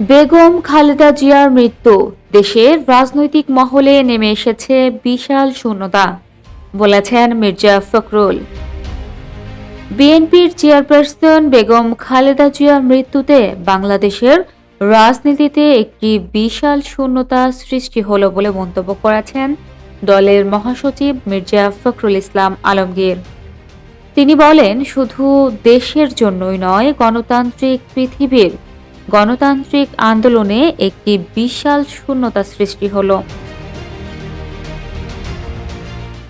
বেগম খালেদা জিয়ার মৃত্যু। দেশের রাজনৈতিক মহলে নেমে এসেছে বিশাল শূন্যতা, বলেছেন মির্জা ফখরুল। বিএনপির চেয়ারপারসন বেগম খালেদা জিয়ার মৃত্যুতে বাংলাদেশের রাজনীতিতে একটি বিশাল শূন্যতা সৃষ্টি হলো বলে মন্তব্য করেছেন দলের মহাসচিব মির্জা ফখরুল ইসলাম আলমগীর। তিনি বলেন, শুধু দেশের জন্যই নয়, গণতান্ত্রিক পৃথিবীর গণতান্ত্রিক আন্দোলনে একটি বিশাল শূন্যতা সৃষ্টি হলো।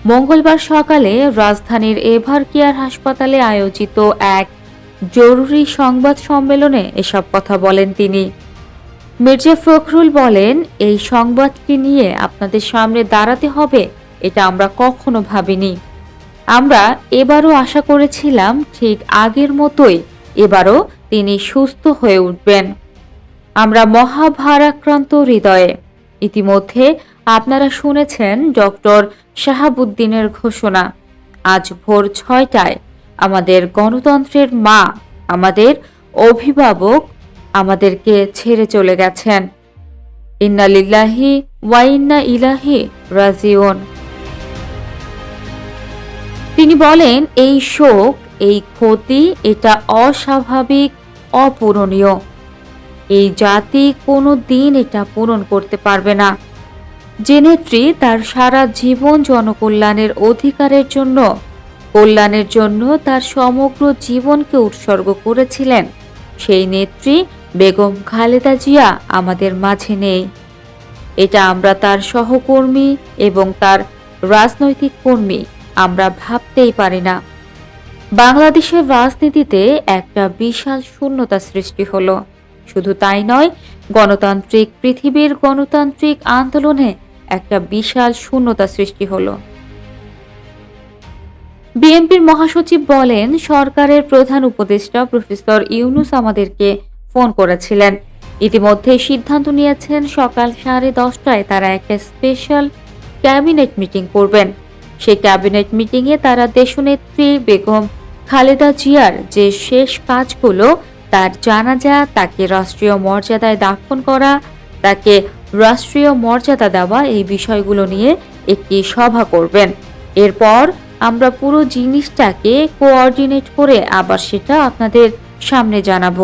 মঙ্গলবার সকালে রাজধানীর এভার কেয়ার হাসপাতালে আয়োজিত এক জরুরি সংবাদ সম্মেলনে এসব কথা বলেন তিনি। মির্জা ফখরুল বলেন, এই সংবাদটি নিয়ে আপনাদের সামনে দাঁড়াতে হবে, এটা আমরা কখনো ভাবিনি। আমরা এবারও আশা করেছিলাম, ঠিক আগের মতোই এবারও তিনি সুস্থ হয়ে উঠবেন। আমরা মহাভারাক্রান্ত হৃদয়ে। ইতিমধ্যে আপনারা শুনেছেন ডক্টর শাহাবুদ্দিনের ঘোষণা। আজ ভোর ছয়টায় আমাদের গণতন্ত্রের মা, আমাদের অভিভাবক আমাদেরকে ছেড়ে চলে গেছেন। ইন্নালিল্লাহি ওয়াইন্না ইলাহি রাজিউন। তিনি বলেন, এই শোক এই ক্ষতি এটা অস্বাভাবিক, অপূরণীয়। এই জাতি কোনো দিন এটা পূরণ করতে পারবে না। যে নেত্রী তার সারা জীবন জনকল্যাণের অধিকারের জন্য, কল্যাণের জন্য তার সমগ্র জীবনকে উৎসর্গ করেছিলেন, সেই নেত্রী বেগম খালেদা জিয়া আমাদের মাঝে নেই। এটা আমরা তার সহকর্মী এবং তার রাজনৈতিক কর্মী, আমরা ভাবতেই পারি না। বাংলাদেশের রাজনীতিতে একটা বিশাল শূন্যতা সৃষ্টি হলো। শুধু তাই নয়, গণতান্ত্রিক পৃথিবীর গণতান্ত্রিক আন্দোলনে একটা বিশাল শূন্যতা সৃষ্টি হলো। বিএনপির মহাসচিব বলেন, সরকারের প্রধান উপদেষ্টা প্রফেসর ইউনুস আমাদেরকে ফোন করেছিলেন। ইতিমধ্যে সিদ্ধান্ত নিয়েছেন সকাল সাড়ে দশটায় তারা একটা স্পেশাল ক্যাবিনেট মিটিং করবেন। সেই ক্যাবিনেট মিটিংয়ে তারা দেশনেত্রী বেগম খালেদা জিয়ার যে শেষ কাজগুলো তার জানাজা, তাকে রাষ্ট্রীয় মর্যাদায় দাফন করা, তাকে রাষ্ট্রীয় মর্যাদা দেওয়া এই বিষয়গুলো নিয়ে একটি সভা করবেন। এরপর আমরা পুরো জিনিসটাকে কোঅর্ডিনেট করে আবার সেটা আপনাদের সামনে জানাব।